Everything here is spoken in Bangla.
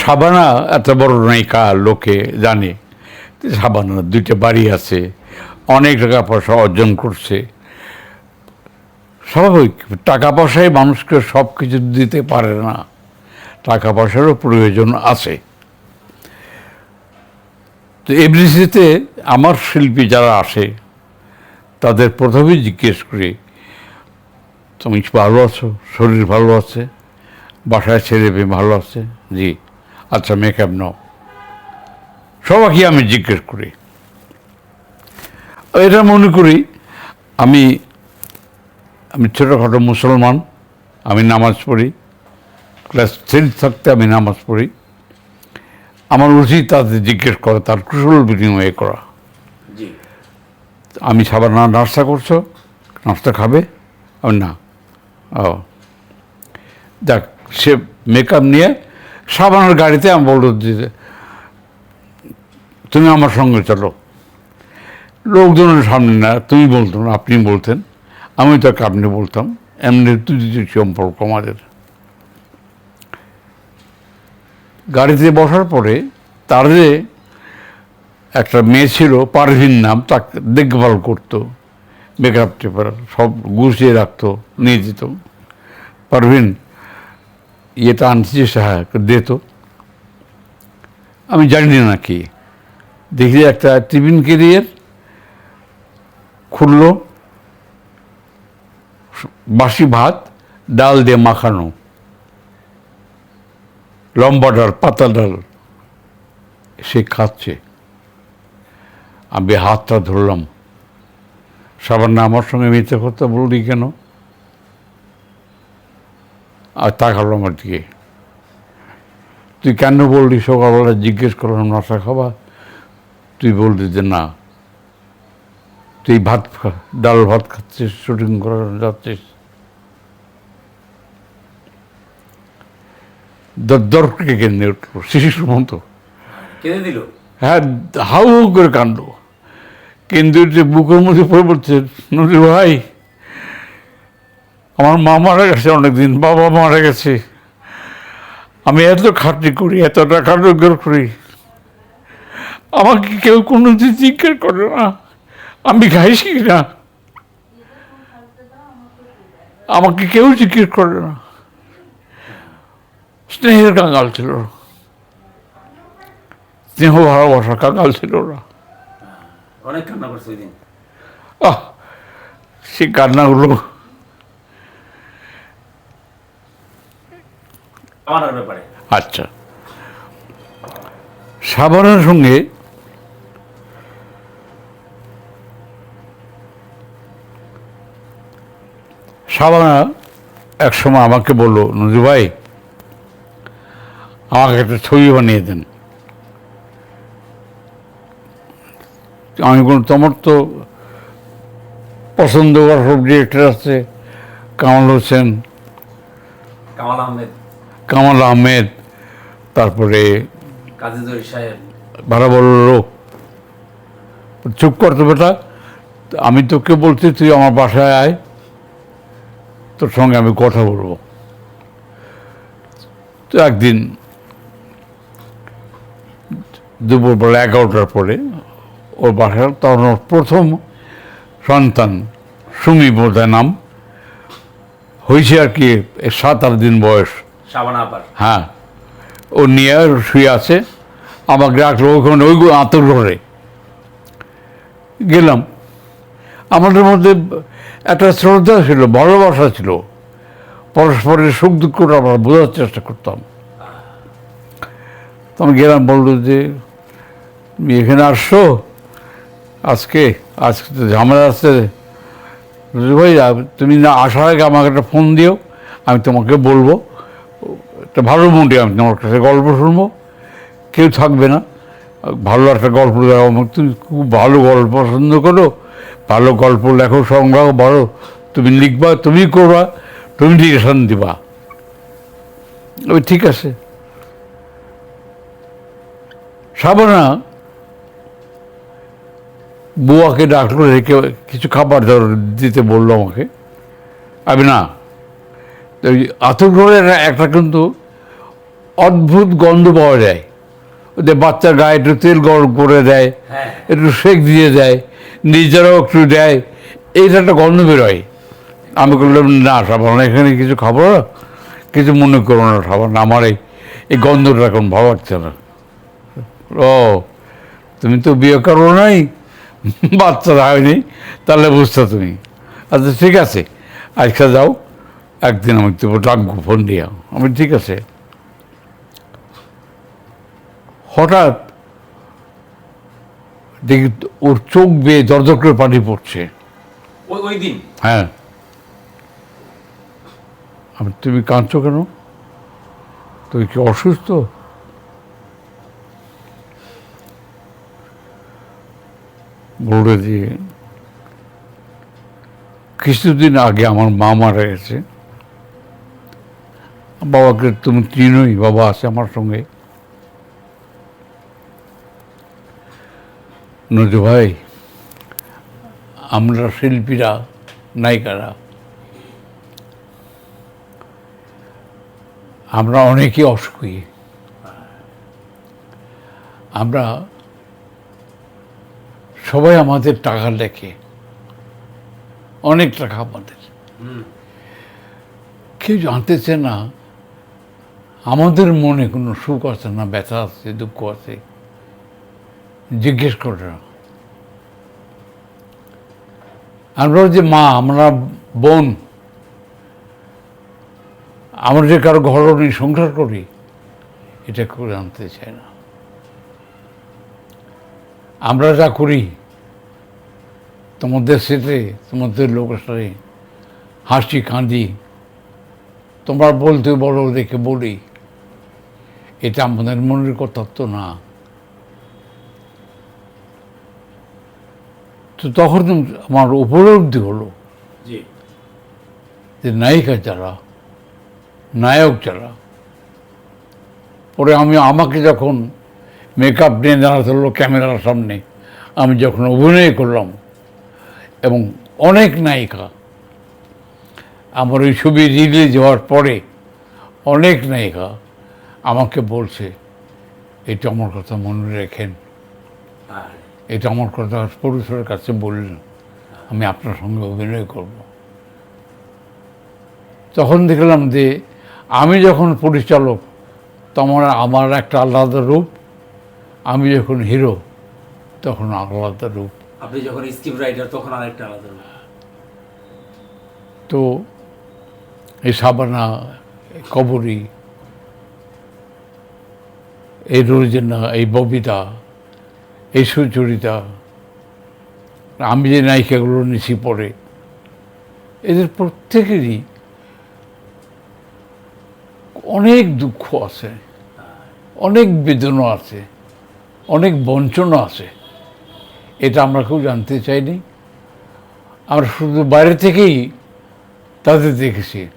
সাবানা এত বড় নায়িকা, লোকে জানে। যে সাবানার দুইটা বাড়ি আছে, অনেক টাকা পয়সা অর্জন করছে। স্বাভাবিক, টাকা পয়সায় মানুষকে সব কিছু দিতে পারে না। টাকা পয়সারও প্রয়োজন আছে। তো এমনিসিতে আমার শিল্পী যারা আসে, তাদের প্রথমেই জিজ্ঞেস করি, তুমি ভালো আছো? শরীর ভালো আছে? বাসায় ছেলে মেয়ে ভালো আছে? জি। আচ্ছা মেকআপ নাও। সবাইকে আমি জিজ্ঞেস করি। এটা মনে করি আমি আমি ছোটোখাটো মুসলমান আমি নামাজ পড়ি। ক্লাস থ্রি থাকতে আমি নামাজ পড়ি। আমার উচিত তাদের জিজ্ঞেস করা তার কুশল বিনিময় করা। আমি সাবার না নাস্তা করছ? নাস্তা খাবে? আমি না। ও। দেখ সে মেকআপ নিয়ে সাবানের গাড়িতে আমি বলল যে তুমি আমার সঙ্গে চলো। লোকজনের সামনে না, তুমি বলতো না, আপনি বলতেন। আমি তাকে আপনি বলতাম। এমনি তুই সম্পর্ক আমাদের। গাড়িতে বসার পরে তার যে একটা মেয়ে ছিল, পারভিন নাম, তাকে দেখভাল করতো। মেকআপ টেপার সব গুছিয়ে রাখতো, নিয়ে যেত। পারভিন ইয়েটা আনছিস হ্যাঁ দিত আমি জানি না কি দেখি একটা টিফিন কেরিয়ার খুললো বাসি ভাত ডাল দিয়ে মাখানো লম্বা ডাল পাতা ডাল সে খাচ্ছে আমি হাতটা ধরলাম সাবান্না আমার সঙ্গে মিথ্যে কথা বললি কেন আর তা তাকালো আমার দিকে। তুই কেন বললি সকালবেলা জিজ্ঞেস করলাম নাশা খাবা? তুই বললি যে না। তুই ভাত ডাল ভাত খাচ্ছিস শুটিং করার যাচ্ছিস। দরকে কেন্দ্রে উঠল? শিশুর মতো কেঁদে দিল? হ্যাঁ হাউ হাউ করে কাণ্ড যে বুকের মধ্যে পড়ে পড়ছে নদী ভাই আমার মা মারা গেছে অনেকদিন বাবা মারা গেছে। আমি এত খাটনি করি এত টাকা রোজগার করি। আমাকে কেউ কোনো দিন জিজ্ঞেস করে না আমি খাইছি না আমাকে কেউ জিজ্ঞেস করে না। স্নেহের কাঙ্গাল ছিল। স্নেহ ভালোবাসা কাঙ্গাল ছিল না। অনেক কান্না করছে ওই দিন। আহ সে কান্নাগুলো আমার ব্যাপারে। আচ্ছা। সাবানের সঙ্গে সাবানা এক সময় আমাকে বলল নজু ভাই আমাকে একটা ছবি বানিয়ে দেন। আমি কোন তোমার তো পছন্দ করার সব ডিরেক্টর আছে কামাল হোসেন। কামাল আহমেদ। কামাল আহমেদ তারপরে বলল লোক। চুপ করতো বেটা আমি তোকে বলছি তুই আমার বাসায় আয় তোর সঙ্গে আমি কথা বলব। তো একদিন দুপুরবেলা এগারোটার পরে ওর বাসায় তখন ওর প্রথম সন্তান সুমি বোধহয় নাম হয়েছে আর কি সাত আট দিন বয়স। হ্যাঁ ও নিয়ে শুয়ে আছে। আমাকে রাখল ওখানে ওই আঁতর ঘরে গেলাম। আমাদের মধ্যে একটা শ্রদ্ধা ছিল ভালোবাসা ছিল। পরস্পরের সুখ দুঃখটা আমরা বোঝার চেষ্টা করতাম। তো গেলাম বলল যে তুমি এখানে আসছো? আজকে আজকে তো ঝামেলা বলছি, ভাই তুমি না আসার আগে আমাকে একটা ফোন দিও আমি তোমাকে বলব। একটা ভালো মুডে আমি তোমার কাছে গল্প শুনব। কেউ থাকবে না। ভালো একটা গল্প দেখো আমার তুমি খুব ভালো গল্প পছন্দ করো। ভালো গল্প লেখো, সংগ্রহ বলো তুমি লিখবা, তুমি করবা, তুমি ডিরেকশন দিবা। ওই ঠিক আছে। সাবানা বুয়াকে ডাকলো, রেখে কিছু খাবার দাবার দিতে বলল আমাকে। আমি না ওই একটা কিন্তু অদ্ভুত গন্ধ পাওয়া যায়। ওদের বাচ্চার গায়ে একটু তেল গরম করে দেয় হ্যাঁ। একটু শেক দিয়ে দেয় নিজেরাও একটু দেয় এইটা একটা গন্ধ বেরোয়। আমি বললাম না সাবান এখানে কিছু খাব না কিছু মনে করো না সাবান আমার এই এই গন্ধটা এখন ভালো লাগছে না। ও তুমি তো বিয়ে করো নাই বাচ্চা হয়নি তাহলে বুঝতে তুমি। আচ্ছা ঠিক আছে আজকে যাও একদিন আমি তো ডাকবো ফোন দিয়া। আমি ঠিক আছে। হঠাৎ দেখি ওর চোখ বেয়ে দরদর করে পানি পড়ছে। ওই ওই দিন? হ্যাঁ। আমি তুমি কাঁদছো কেন? তুমি কি অসুস্থ? বলে দিয়ে কিছুদিন আগে আমার মা মারা গেছে। বাবাকে তুমি চিনোই বাবা আছে আমার সঙ্গে। নজু ভাই, আমরা শিল্পীরা, নায়িকারা, আমরা অনেকেই অসুখী। আমরা সবাই আমাদের টাকা লেখে অনেক টাকা আমাদের। কেউ জানতেছে না, আমাদের মনে কোনো সুখ আছে না, ব্যথা আছে, দুঃখ আছে? জিজ্ঞেস করে না আমরা যে, মা, আমরা বোন। আমরা যে কারও ঘর নেই সংসার করি, এটা কেউ জানতে চায় না। আমরা যা করি, তোমাদের সেটে, তোমাদের লোকের সাথে হাসি কাঁদি, তোমরা বলতে বড় দেখে বলি। এটা আমাদের মনের কথা তো না। তো তখন আমার উপলব্ধি হলো যে নায়িকা যারা নায়ক যারা পরে আমি আমাকে যখন মেকআপ নিয়ে দাঁড়াতে হলো ক্যামেরার সামনে আমি যখন অভিনয় করলাম এবং অনেক নায়িকা আমার ওই ছবি রিলিজ হওয়ার পরে অনেক নায়িকা আমাকে বলছে এটা আমার কথা মনে রেখেন। আর এটা আমার কথা পুরুষের কাছে বললেন আমি আপনার সঙ্গে অভিনয় করব তখন দেখলাম যে আমি যখন পরিচালক তখন আমার একটা আলাদা রূপ আমি যখন হিরো তখন আলাদা রূপ আপনি যখন স্ক্রিপ্ট রাইটার তখন আরেকটা আলাদা রূপ। তো এই সাবানা কবরী এই রোজনা এই ববিতা এই সুচরিতা আমি যে নায়িকাগুলো নিছি পড়ে এদের প্রত্যেকেরই অনেক দুঃখ আছে, অনেক বেদনা আছে, অনেক বঞ্চনা আছে। এটা আমরা কেউ জানতে চাইনি। আমরা শুধু বাইরে থেকেই তাদের দেখেছি।